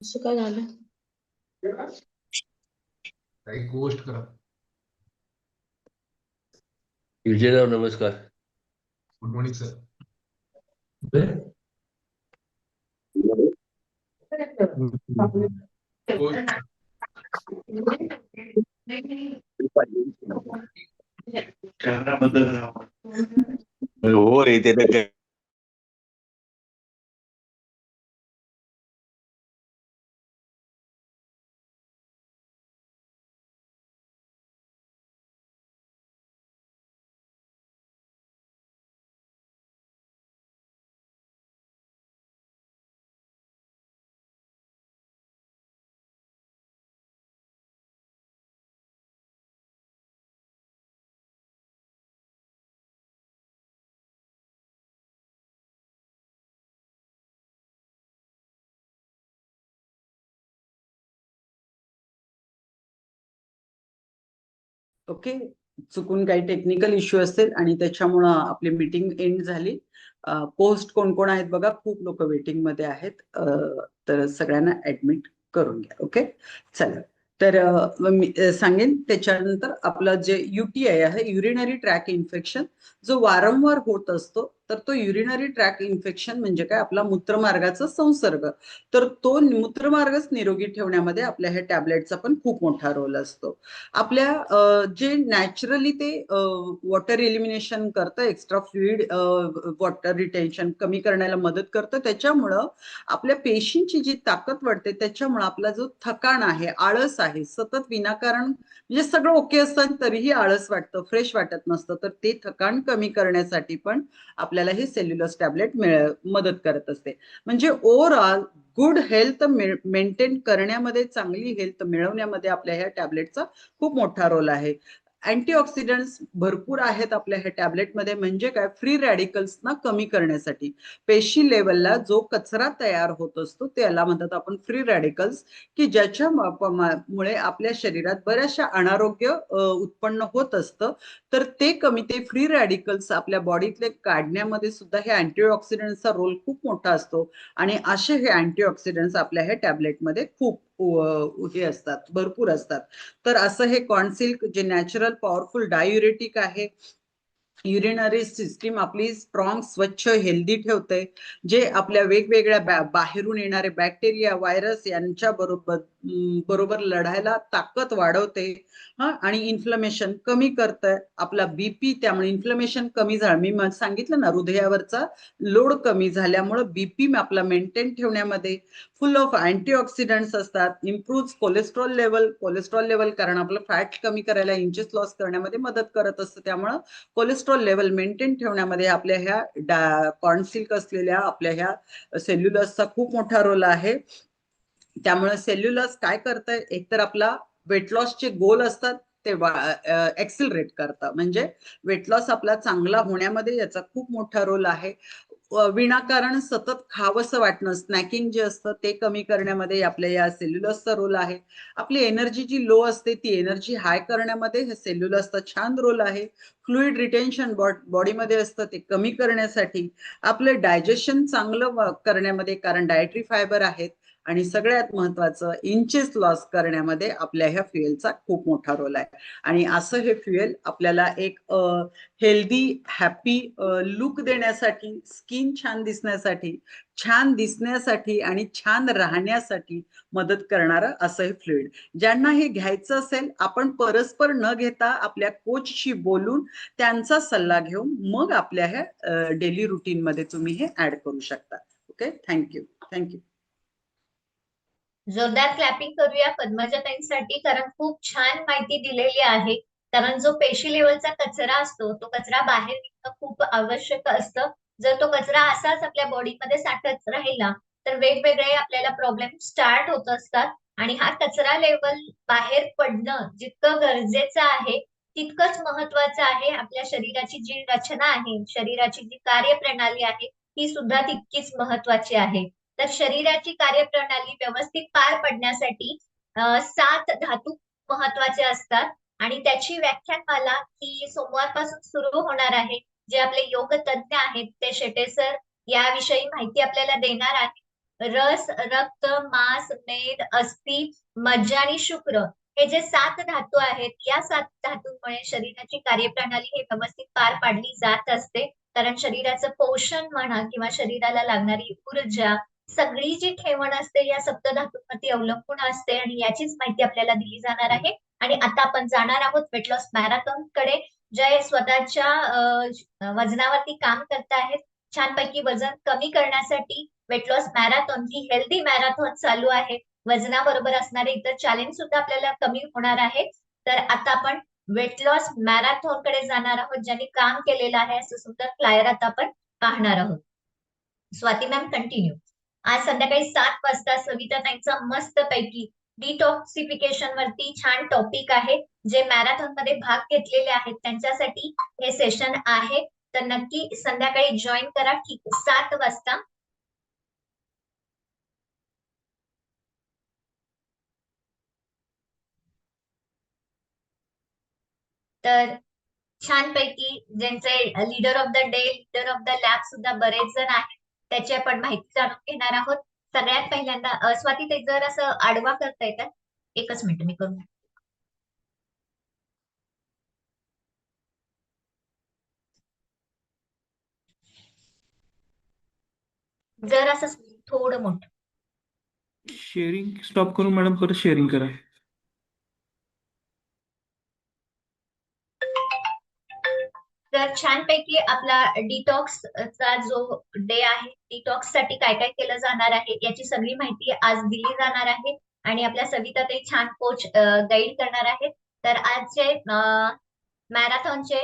असं काय झालं? काही गोष्ट करा. विजयराव नमस्कार. गुड मॉर्निंग सर हो रे ते ओके? चुकून काही टेक्निकल इश्यू असेल आणि त्याच्यामुळं आपली मीटिंग एंड झाली. पोस्ट कोण कोण आहेत बघा खूप लोक वेटिंगमध्ये आहेत. तर सगळ्यांना ऍडमिट करून घ्या ओके? चला. तर मी सांगेन त्याच्यानंतर आपलं जे युटीआय आहे युरिनरी ट्रॅक इन्फेक्शन जो वारंवार होत असतो तर तो युरिनरी ट्रॅक इन्फेक्शन म्हणजे काय? आपला मूत्रमार्गाचा संसर्ग. तर तो मूत्रमार्गच निरोगी ठेवण्यामध्ये आपल्या ह्या टॅबलेटचा पण खूप मोठा रोल असतो. आपल्या जे नॅचरली ते वॉटर एलिमिनेशन करतं एक्स्ट्रा फ्लुईड वॉटर रिटेन्शन कमी करण्याला मदत करतं. त्याच्यामुळं आपल्या पेशींची जी ताकद वाढते त्याच्यामुळं आपला जो थकाण आहे आळस आहे सतत विनाकारण म्हणजे सगळं ओके असतं तरीही आळस वाटतं फ्रेश वाटत नसतं. तर ते थकाण कमी करण्यासाठी पण आपल्याला ही सेल्युलस टॅबलेट मिळ मदत करत असते. म्हणजे ओव्हरऑल गुड हेल्थ मेंटेन करण्यामध्ये चांगली हेल्थ मिळवण्यामध्ये आपल्या ह्या टॅबलेटचा खूप मोठा रोल आहे. अँटीऑक्सिडंट्स भरपूर आहेत आपल्या ह्या टॅबलेटमध्ये म्हणजे काय? फ्री रॅडिकल्सना कमी करण्यासाठी. पेशी लेवलला जो कचरा तयार होत असतो त्याला म्हणतात आपण फ्री रॅडिकल्स की ज्याच्या मुळे आपल्या शरीरात बऱ्याचशा अनारोग्य उत्पन्न होत असतं. तर ते कमी ते फ्री रॅडिकल्स आपल्या बॉडीतले काढण्यामध्ये सुद्धा हे अँटीऑक्सिडंटचा रोल खूप मोठा असतो. आणि असे हे अँटीऑक्सिडंट्स आपल्या ह्या टॅबलेटमध्ये खूप हे असतात भरपूर असतात. तर असं हे कॉन्सिल्क जे नॅचरल पॉवरफुल डायुरेटिक आहे. युरिनरी सिस्टीम आपली स्ट्रॉंग स्वच्छ हेल्दी ठेवते. जे आपल्या वेगवेगळ्या बाहेरून येणारे बॅक्टेरिया व्हायरस यांच्या बरोबर बरोबर लढायला ताकद वाढवते. हा आणि इन्फ्लमेशन कमी करतंय. आपला बीपी त्यामुळे इन्फ्लमेशन कमी झालं. मी सांगितलं ना हृदयावरचा लोड कमी झाल्यामुळं बीपी आपला मेंटेन ठेवण्यामध्ये फुल ऑफ अँटीऑक्सिडंट्स असतात. Improve cholesterol level cholesterol level कारण आपलं फॅट कमी करायला इंचेस लॉस करण्यामध्ये मदत करत असतं. त्यामुळं कोलेस्ट्रॉल लेवल मेंटेन ठेवण्यामध्ये आपल्या ह्या डा कॉन्सिल्क असलेल्या आपल्या ह्या सेल्युलसचा खूप मोठा रोल आहे. त्यामुळे सेल्युलर्स काय करतंय एकतर आपला वेट लॉसचे गोल असतात ते एक्सिलरेट करतं. म्हणजे वेट लॉस आपला चांगला होण्यामध्ये याचा खूप मोठा रोल आहे. विनाकारण सतत खावंसं वाटणं स्नॅकिंग जे असतं ते कमी करण्यामध्ये आपल्या या सेल्युलसचा रोल आहे. आपली एनर्जी जी लो असते ती एनर्जी हाय करण्यामध्ये हे सेल्युलसचा छान रोल आहे. फ्लुईड रिटेन्शन बॉडीमध्ये असतं ते कमी करण्यासाठी. आपलं डायजेशन चांगलं करण्यामध्ये कारण डायटरी फायबर आहेत. आणि सगळ्यात महत्वाचं इंचेस लॉस करण्यामध्ये आपल्या ह्या फ्युएलचा खूप मोठा रोल आहे. आणि असं हे फ्युएल आपल्याला एक हेल्दी हॅपी लुक देण्यासाठी स्किन छान दिसण्यासाठी छान दिसण्यासाठी आणि छान राहण्यासाठी मदत करणारं असं हे फ्लुईड ज्यांना हे घ्यायचं असेल आपण परस्पर न घेता आपल्या कोचशी बोलून त्यांचा सल्ला घेऊन मग आपल्या ह्या डेली रुटीन मध्ये तुम्ही हे ऍड करू शकता. Okay thank you thank you जोरदार क्लॅपिंग करूया पद्मजाताईंसाठी कारण खूप छान माहिती दिलेली आहे. कारण जो पेशी लेवलचा कचरा असतो तो कचरा बाहेर निघणं खूप आवश्यक असतं. जर तो कचरा असाच आपल्या बॉडीमध्ये साठत राहिला तर वेगवेगळे आपल्याला प्रॉब्लेम स्टार्ट होत असतात. आणि हा कचरा लेवल बाहेर पडणं जितकं गरजेचं आहे तितकंच महत्वाचं आहे. आपल्या शरीराची जी रचना आहे शरीराची जी कार्यप्रणाली आहे ती सुद्धा तितकीच महत्वाची आहे. तर शरीराची कार्यप्रणाली व्यवस्थित पार पडण्यासाठी सात धातू महत्त्वाचे असतात. आणि त्याची व्याख्यानमाला ही सोमवारपासून सुरू होणार आहे. जे आपले योग तज्ञ आहेत ते शेटे सर याविषयी माहिती आपल्याला देणार आहे रस रक्त मांस मेद अस्थि मज्जा आणि शुक्र हे जे सात धातू आहेत या सात धातूंमुळे शरीराची कार्यप्रणाली हे व्यवस्थित पार पाडली जात असते. कारण शरीराचं पोषण म्हणा किंवा शरीराला लागणारी ऊर्जा सगळी जी ठेवण असते या सप्तधातूंवरती अवलंबून असते आणि याचीच माहिती आपल्याला दिली जाणार आहे. आणि आता आपण जाणार आहोत वेट लॉस मॅरेथॉनकडे. जे स्वतःच्या वजनावरती काम करत आहेत. छानपैकी वजन कमी करण्यासाठी वेट लॉस मॅरेथॉन ही हेल्दी मॅरेथॉन चालू आहे. वजनाबरोबर असणारे इतर चॅलेंज सुद्धा आपल्याला कमी होणार आहेत. तर आता आपण वेट लॉस मॅरेथॉनकडे जाणार आहोत ज्यांनी काम केलेलं आहे असं सुंदर फ्लायर आता आपण पाहणार आहोत. स्वाती मॅम कंटिन्यू आज संध्याकाळी सात वाजता सविता ताईंचा मस्त पैकी डिटॉक्सिफिकेशन वरती छान टॉपिक आहे जे मॅरेथॉनमध्ये भाग घेतलेले आहेत. त्यांच्यासाठी हे सेशन आहे. तर नक्की संध्याकाळी जॉईन करा. ठीक सात वाजता. तर छानपैकी ज्यांचे leader of the day leader of the lab सुद्धा बरेच जण आहेत. त्याची आपण माहिती जाणून घेणार आहोत. सगळ्यात पहिल्यांदा स्वाती ते जर असं आडवा करता येतात एकच मिनिट मी करून जर असं थोडं मोठं. शेअरिंग स्टॉप करून मॅडम परत शेअरिंग करा. तर छानपैकी आपला डिटॉक्स चा जो डे आहे डिटॉक्ससाठी काय काय केलं जाणार आहे याची सगळी माहिती आज दिली जाणार आहे आणि आपल्या सविता ते छान कोच गाईड करणार आहेत. तर आजचे मॅरेथॉनचे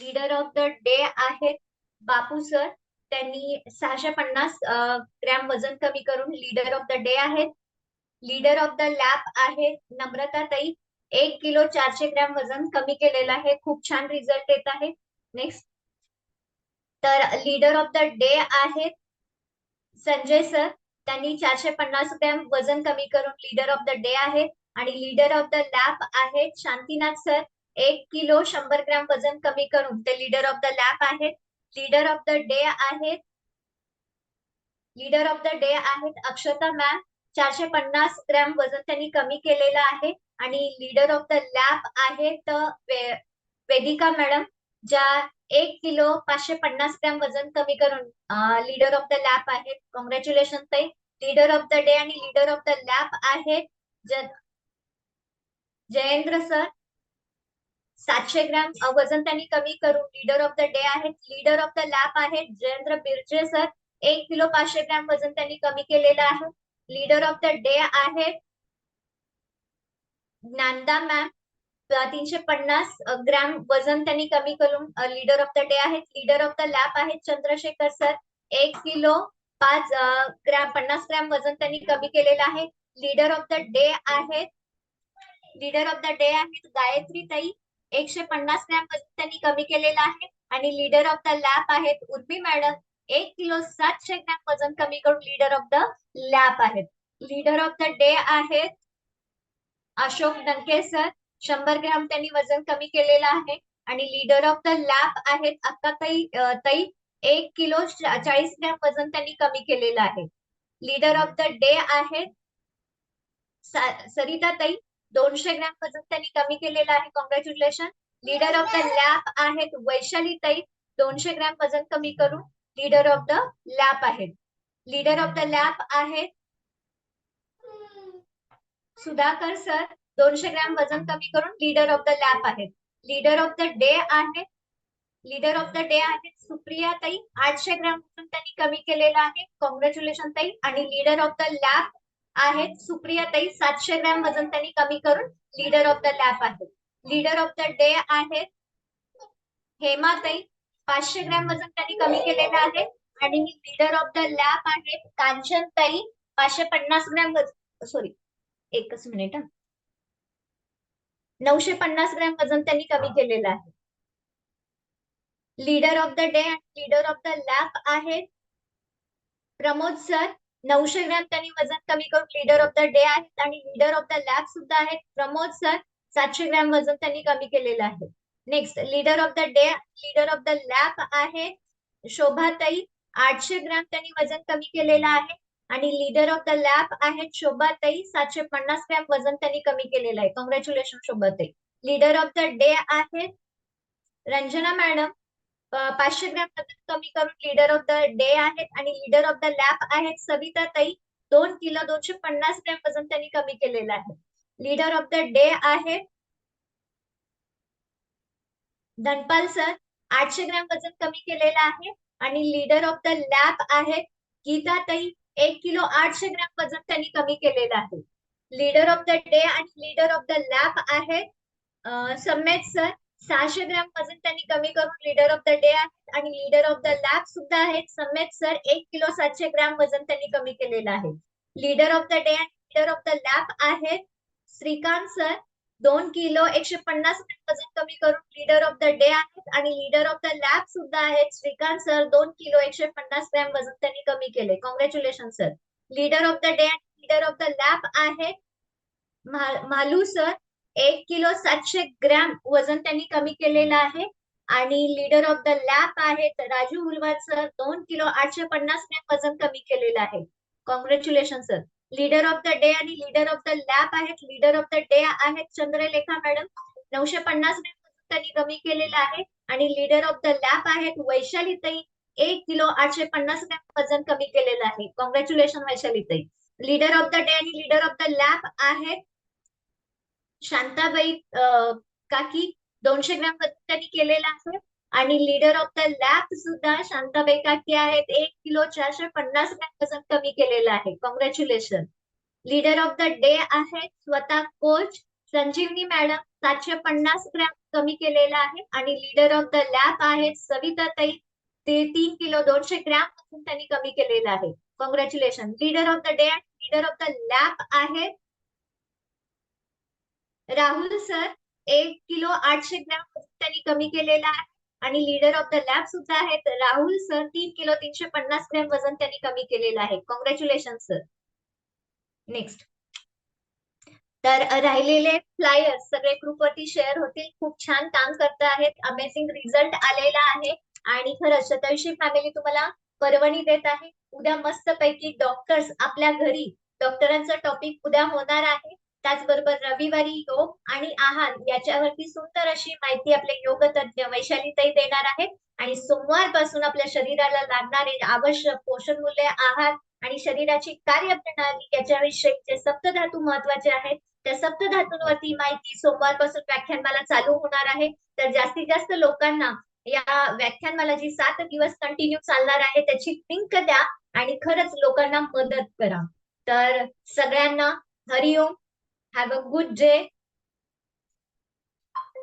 लीडर ऑफ द डे आहेत बापू सर त्यांनी सहाशे पन्नास ग्रॅम वजन कमी करून लीडर ऑफ द डे आहेत. लीडर ऑफ द लॅब आहे नम्रता ताई. एक किलो चारशे ग्रॅम वजन कमी केलेलं आहे. खूप छान रिझल्ट येत आहे. नेक्स्ट तर लीडर ऑफ द डे आहेत संजय सर त्यांनी चारशे पन्नास ग्रॅम वजन कमी करून लीडर ऑफ द डे आहेत आणि लीडर ऑफ द लॅब आहेत शांतीनाथ सर एक किलो शंभर ग्रॅम वजन कमी करून ते लीडर ऑफ द लॅब आहेत. लीडर ऑफ द डे आहेत. लीडर ऑफ द डे आहेत अक्षता मॅम चारशे पन्नास ग्रॅम वजन त्यांनी कमी केलेलं आहे आणि लीडर ऑफ द लॅब आहेत वेदिका मॅडम ज्या एक किलो पाचशे पन्नास ग्रॅम वजन कमी करून लीडर ऑफ द लॅब आहेत. Congratulation tai. Leader of the day आणि लीडर ऑफ द लॅब आहेत. जयेंद्र सर सातशे ग्रॅम वजन त्यांनी कमी करून लीडर ऑफ द डे आहेत. लीडर ऑफ द लॅब आहेत. जयेंद्र बिर्जे सर एक किलो पाचशे ग्रॅम वजन त्यांनी कमी केलेलं आहे. लीडर ऑफ द डे आहेत. ज्ञानदा मॅम तीनशे पन्नास ग्रॅम वजन त्यांनी कमी करून लीडर ऑफ द डे आहेत. लीडर ऑफ द लॅब आहेत चंद्रशेखर सर. एक किलो पाच ग्रॅम पन्नास ग्रॅम वजन त्यांनी कमी केलेलं आहे. लीडर ऑफ द डे आहेत. लीडर ऑफ द डे आहेत गायत्री ताई एकशे पन्नास ग्रॅम वजन त्यांनी कमी केलेलं आहे. आणि लीडर ऑफ द लॅब आहेत उर्मी मॅडम. एक किलो सातशे ग्रॅम वजन कमी करून लीडर ऑफ द लॅब आहेत. लीडर ऑफ द डे आहेत अशोक डंके सर. शंभर ग्रॅम त्यांनी वजन कमी केलेलं आहे. आणि लीडर ऑफ द लॅब आहेत अक्काताई ताई ताई एक किलो चाळीस ग्रॅम वजन त्यांनी कमी केलेलं आहे. लीडर ऑफ द डे आहेत. सरिता ताई दोनशे ग्रॅम वजन त्यांनी कमी केलेलं आहे. Congratulation leader of the lab आहेत वैशाली ताई दोनशे ग्रॅम वजन कमी करून लीडर ऑफ द लॅब आहेत. लीडर ऑफ द लॅब आहेत सुधाकर सर दोनशे ग्रॅम वजन कमी करून लीडर ऑफ द लॅब आहेत. लीडर ऑफ द डे आहेत लीडर ऑफ द डे आहेत सुप्रिया ताई आठशे ग्रॅम वजन त्यांनी कमी केलेलं आहे. कॉंग्रॅच्युलेशन ताई. आणि लीडर ऑफ द लॅब आहेत सुप्रिया ताई सातशे ग्रॅम वजन त्यांनी कमी करून लीडर ऑफ द लॅब आहेत लीडर ऑफ द डे आहेत हेमा ताई पाचशे ग्रॅम वजन त्यांनी कमी केलेलं आहे. आणि लीडर ऑफ द लॅब आहेत कांचन ताई पाचशे पन्नास ग्रॅम वजन सॉरी एकच मिनिट हा. नऊशे पन्नास ग्रॅम वजन त्यांनी कमी केलेलं आहे. लीडर ऑफ द डे आणि लीडर ऑफ द लॅब आहेत. प्रमोद सर नऊशे ग्रॅम त्यांनी वजन कमी करून लीडर ऑफ द डे आहेत आणि लीडर ऑफ द लॅब सुद्धा आहेत. प्रमोद सर सातशे ग्रॅम वजन त्यांनी कमी केलेलं आहे. Next leader of the day leader of the lab आहे शोभाताई आठशे ग्रॅम त्यांनी वजन कमी केलेलं आहे. आणि लीडर ऑफ द लॅब आहेत शोभाताई. सातशे पन्नास ग्रॅम वजन त्यांनी कमी केलेलं आहे. Congratulation Shobhatai. Leader of the day आहेत रंजना मॅडम. पाचशे ग्रॅम वजन कमी करून लीडर ऑफ द डे आहेत आणि लीडर ऑफ द लॅब आहेत सविता ताई दोन किलो दोनशे पन्नास ग्रॅम वजन त्यांनी कमी केलेलं आहे. लीडर ऑफ द डे आहे धनपाल सर. आठशे ग्रॅम वजन कमी केलेलं आहे. आणि लीडर ऑफ द लॅब आहेत गीता ताई एक किलो आठशे ग्रॅम वजन त्यांनी कमी केलेलं आहे. लीडर ऑफ द डे आणि लीडर ऑफ द लॅब आहेत अं, सम्मेद सर सहाशे ग्रॅम वजन त्यांनी कमी करून लीडर ऑफ द डे आहेत आणि लीडर ऑफ द लॅब सुद्धा आहेत. सम्मेद सर एक किलो सातशे ग्रॅम वजन त्यांनी कमी केलेलं आहे. लीडर ऑफ द डे आणि लीडर ऑफ द लॅब आहेत श्रीकांत सर दोन किलो एकशे पन्नास वजन कमी करून लीडर ऑफ द डे आहेत आणि लीडर ऑफ द लॅब सुद्धा आहेत. श्रीकांत सर दोन किलो एकशे पन्नास ग्रॅम वजन त्यांनी कमी केले. Congratulation sir leader of the day आणि लीडर ऑफ द लॅब आहेत. म्हा- म्हालू सर एक किलो सातशे ग्रॅम वजन त्यांनी कमी केलेलं आहे. आणि लीडर ऑफ द लॅब आहेत राजू हुलवार सर दोन किलो आठशे पन्नास ग्रॅम वजन कमी केलेलं आहे. Congratulation sir leader of the day आणि लीडर ऑफ द लॅब आहेत. लीडर ऑफ द डे आहेत चंद्रलेखा मॅडम. नऊशे पन्नास ग्रॅम वजन त्यांनी कमी केलेलं आहे. आणि लीडर ऑफ द लॅब आहेत वैशाली ताई. एक किलो आठशे पन्नास ग्रॅम वजन कमी केलेलं आहे. Congratulation Vaishali tai. Leader of the day आणि लीडर ऑफ द लॅब आहेत शांताबाई काकी. दोनशे ग्रॅम वजन त्यांनी केलेलं आहे. आणि लीडर ऑफ द लॅब सुद्धा शांताबाई काकी आहेत. एक किलो चारशे पन्नास ग्रॅम वजन कमी केलेलं आहे. Congratulation leader of the day आहेत स्वतः कोच संजीवनी मॅडम सातशे पन्नास ग्रॅम कमी केलेलं आहे. आणि लीडर ऑफ द लॅब आहेत सविता ताई ते तीन किलो दोनशे ग्रॅमपासून त्यांनी कमी केलेलं आहे. Congratulation leader of the day and leader of the lab आहेत. राहुल सर एक किलो आठशे ग्रॅम त्यांनी कमी केलेलं आहे. आणि लीडर ऑफ द लॅब सुद्धा आहेत. राहुल सर तीन किलो तीनशे पन्नास ग्रॅम वजन त्यांनी कमी केलेलं आहे. कॉंग्रॅच्युलेशन सर नेक्स्ट तर राहिलेले फ्लायर्स सगळे ग्रुपवरती शेअर होतील. खूप छान काम करत आहेत. अमेझिंग रिझल्ट आलेला आहे. आणि खरंच शतविषयी फॅमिली तुम्हाला परवणी देत आहे. उद्या मस्त पैकी डॉक्टर्स आपल्या घरी डॉक्टरांचं टॉपिक उद्या होणार आहे. त्याचबरोबर रविवारी योग आणि आहार याच्यावरती सुंदर अशी माहिती आपले योग तज्ज्ञ वैशालीताई देणार आहेत. आणि सोमवारपासून आपल्या शरीराला लागणारे आवश्यक पोषण मूल्य आहार आणि शरीराची कार्यप्रणाली याच्याविषयी जे सप्तधातू महत्त्वाचे आहेत त्या सप्तधातूंवरती माहिती सोमवारपासून व्याख्यानमाला चालू होणार आहे. तर जास्तीत जास्त लोकांना या व्याख्यानमाला जी सात दिवस कंटिन्यू चालणार आहे त्याची लिंक द्या आणि खरंच लोकांना मदत करा. तर सगळ्यांना Hari Om. Have a good day